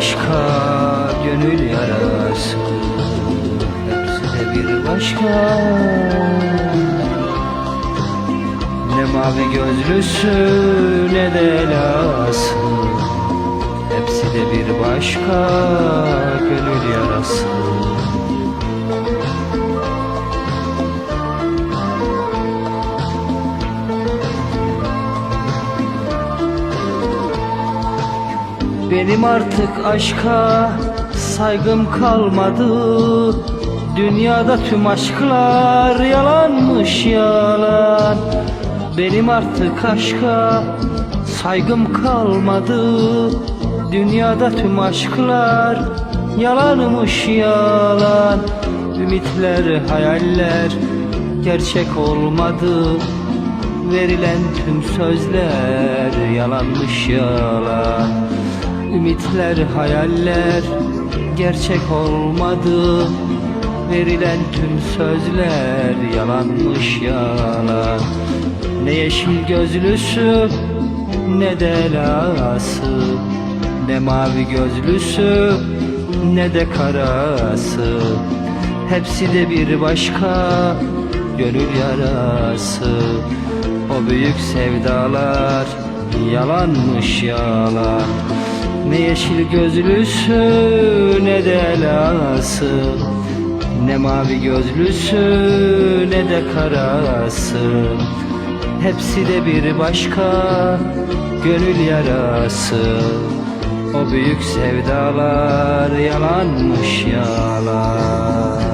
başka gönül yarası. Hepsi de bir başka. Ne mavi gözlüsü ne de elası. Hepsi de bir başka gönül yarası Benim artık aşka saygım kalmadı. Dünyada tüm aşklar yalanmış yalan. Benim artık aşka saygım kalmadı. Dünyada tüm aşklar yalanmış yalan. Ümitler, hayaller gerçek olmadı. Verilen tüm sözler yalanmış yalan Ümitler, hayaller gerçek olmadı. Verilen tüm sözler yalanmış yalan. Ne yeşil gözlüsü ne de lası. Ne mavi gözlüsü ne de karası. Hepsi de bir başka gönül yarası. O büyük sevdalar yalanmış yalan Ne yeşil gözlüsü ne de elası. Ne mavi gözlüsü ne de karası. Hepsi de bir başka gönül yarası. O büyük sevdalar yalanmış yalan